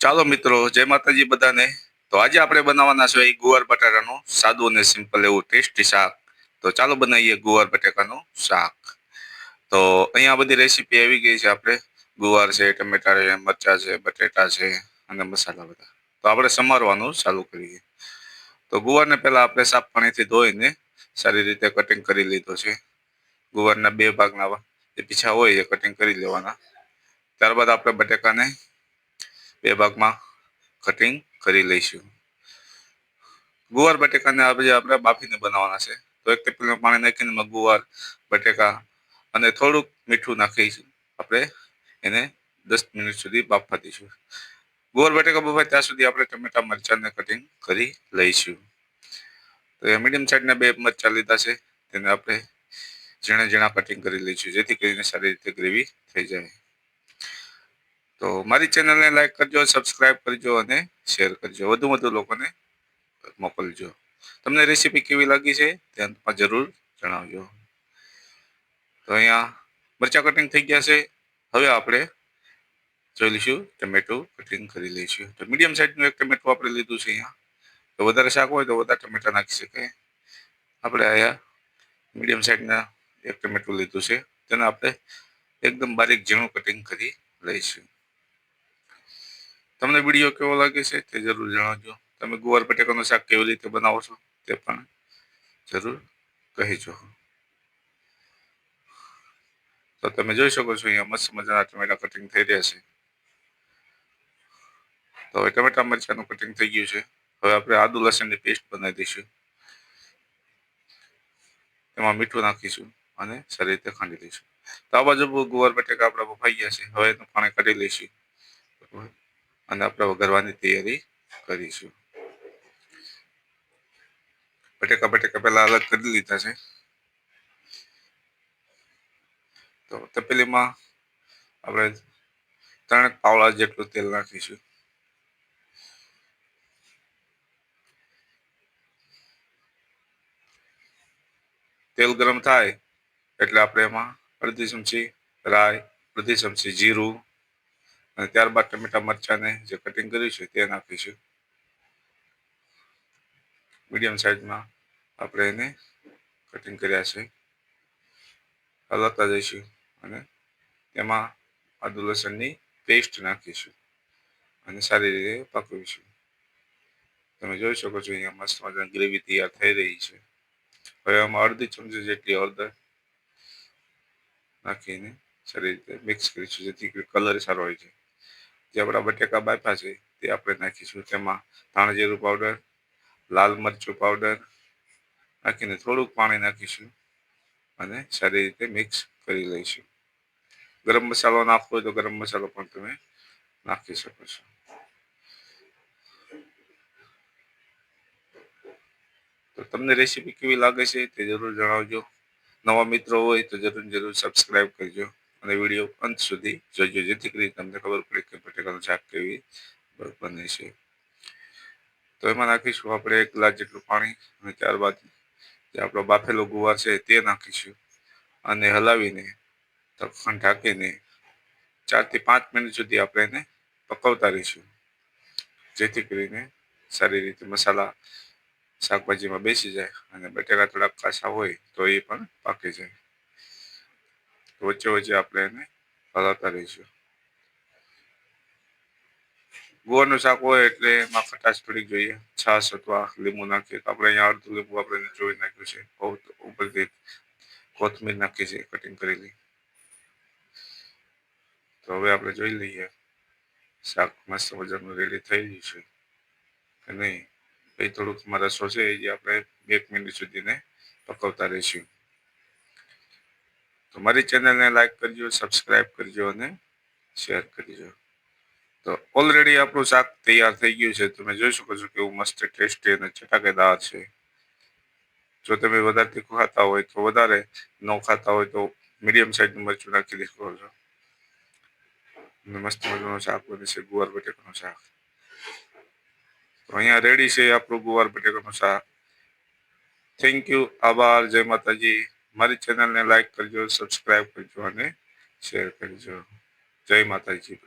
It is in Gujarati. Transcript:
ચાલો મિત્રો, જય માતાજી બધાને. તો આજે આપણે બનાવવાના છે ગુવાર બટાકાનું સાદું અને સિમ્પલ એવું ટેસ્ટી શાક. તો ચાલો બનાવીએ ગુવાર બટાકાનું શાક. તો અહીંયા બધી રેસીપી આવી ગઈ છે આપણે. ગુવાર છે, ટમેટા છે, મરચાં છે, બટેટા છે અને મસાલા બધા. તો આપણે સમારવાનું ચાલુ કરીએ. તો ગુવારને પહેલાં આપણે સાફ પાણીથી ધોઈને સારી રીતે કટિંગ કરી લીધો છે. ગુવારના બે ભાગના જે પીછા હોય એ કટિંગ કરી લેવાના. ત્યારબાદ આપણે બટેકાને બે ભાગમાં કટિંગ કરી લઈશું. ગુવાર બટેકાને આજે આપણે બાફીને બનાવવાના છે. તો એક તપેલીમાં પાણી નાખીને ગુવાર, બટેકા અને થોડુંક મીઠું નાખીશું. આપણે એને દસ મિનિટ સુધી બાફવા દઈશું. ગુવાર, બટેકા બફાય ત્યાં સુધી આપણે ટમેટા, મરચાંને કટિંગ કરી લઈશું. તો એ મીડિયમ સાઈઝના બે મરચાં લીધા છે. તેને આપણે ઝીણા ઝીણા કટિંગ કરી લઈશું, જેથી કરીને સારી રીતે ગ્રેવી થઈ જાય. તો મારી ચેનલને લાઈક કરજો સબસ્ક્રાઈબ કરજો અને શેર કરજો. વધુ વધુ લોકોને મોકલજો. તમને રેસીપી કેવી લાગી છે તે અંતમાં જરૂર જણાવજો. તો અહીંયા મરચા કટિંગ થઈ ગયા છે. હવે આપણે જોઈ લઈશું ટમેટું કટિંગ કરી લઈશું. તો મીડિયમ સાઇઝનું એક ટમેટું આપણે લીધું છે અહીંયા. તો વધારે શાક હોય તો વધારે ટમેટા નાખી શકાય આપણે અહીંયા મીડિયમ સાઇઝના એક ટમેટું લીધું છે. તેને આપણે એકદમ બારીક ઝીણું કટિંગ કરી લઈશું. તમને વીડિયો કેવો લાગે છે તે જરૂર જણાવજો. તમે ગુવાર બટેકાનું શાક કેવી રીતે બનાવો છો તે પણ જરૂર કહેજો. તો તમે જોઈ શકો છો અહીંયા મસ્ત મજાના ટમેટા કટિંગ થઈ રહ્યા છે. તો હવે ટમેટા મરચાંનું કટિંગ થઈ ગયું છે. હવે આપણે આદુ લસણની પેસ્ટ બનાવી દઈશું. એમાં મીઠું નાખીશું અને સારી રીતે ખાંડી દઈશું તો આ બાજુ ગુવાર બટેકા આપણા બફાઈ ગયા છે. હવે એનું પાણી કાઢી લઈશું. અને આપણે વઘારવાની તૈયારી કરીશું. બટેકા બટેકા પહેલા અલગ કરી લીધા છે. તો તપેલીમાં આપણે ત્રણ પાવડા જેટલું તેલ નાખીશું. તેલ ગરમ થાય એટલે આપણે એમાં અડધી ચમચી રાઈ, અડધી ચમચી જીરું અને ત્યારબાદ ટમેટા મરચાંને જે કટિંગ કર્યું છે તે નાખીશું. મીડિયમ સાઇઝમાં આપણે એને કટિંગ કર્યા છે. હલાવતા જઈશું અને તેમાં આદુ લસણની પેસ્ટ નાખીશું અને સારી રીતે પકવીશું. તમે જોઈ શકો છો અહીંયા મસ્ત મજાની ગ્રેવી તૈયાર થઈ રહી છે. હવે આમાં અડધી ચમચી જેટલી હળદર નાખીને સારી રીતે મિક્સ કરીશું જેથી કલર સારો હોય છે જે આપણા બટેકા બાફા છે, તે આપણે નાખીશું. તેમાં ધાણજીરું પાવડર લાલ મરચું પાવડર નાખીને થોડુંક પાણી નાખીશું અને સારી રીતે મિક્સ કરી લઈશું. ગરમ મસાલો નાખવો હોય તો ગરમ મસાલો પણ તમે નાખી શકો છો. તો તમને રેસીપી કેવી લાગે છે તે જરૂર જણાવજો. નવા મિત્રો હોય તો જરૂર જરૂર સબસ્ક્રાઈબ કરજો. અને વીડિયો અંત સુધી જોજો, જેથી કરી તમને ખબર પડે કે બટેકાનું શાક કેવી બને છે. તો એમાં નાખીશું આપણે એક ગ્લાસ જેટલું પાણી અને ત્યારબાદ જે આપણો બાફેલો ગુવાર છે તે નાખીશું અને હલાવીને તખણ ઢાંકીને ચારથી પાંચ મિનિટ સુધી આપણે એને પકવતા રહીશું. જેથી કરીને સારી રીતે મસાલા શાકભાજીમાં બેસી જાય અને બટેકા થોડાક કાચા હોય તો એ પણ પાકી જાય. વચ્ચે વચ્ચે આપણે એને હલાવતા રહીશું. ગુવારનું શાક હોય એટલે એમાં ખટાશ થોડીક જોઈએ. છાશ અથવા લીંબુ નાખીએ તો આપણે અહીંયા અડધું લીંબુ આપણે જોઈ નાખ્યું છે. ઉપરથી કોથમીર નાખી છે, કટિંગ કરેલી તો હવે આપણે જોઈ લઈએ, શાક મસ્ત મજાનું રેડી થઈ ગયું છે કે નહીં? એ થોડુંક રસો છે, એ આપણે એક મિનિટ સુધીને પકવતા રહીશું. તો મારી ચેનલને લાઈક કરજો સબસ્ક્રાઈબ કરજો અને શેર કરજો. તો ઓલરેડી આપણું શાક તૈયાર થઈ ગયું છે. તમે જોઈ શકો છો કેવું મસ્ત ટેસ્ટી અને ચટાકેદાર છે. જો તમે વધારે તીખું ખાતા હોય તો વધારે, ન ખાતા હોય તો મીડિયમ સાઈઝનું મરચું નાખી દેખો છો. મસ્ત મજાનું શાક બને છે, ગુવાર બટેકાનું શાક. તો અહીંયા રેડી છે આપણું ગુવાર બટેકાનું શાક. થેન્ક યુ આભાર, જય માતાજી. મારી ચેનલને લાઈક કરજો સબસ્ક્રાઈબ કરજો અને શેર કરજો. જય માતાજી.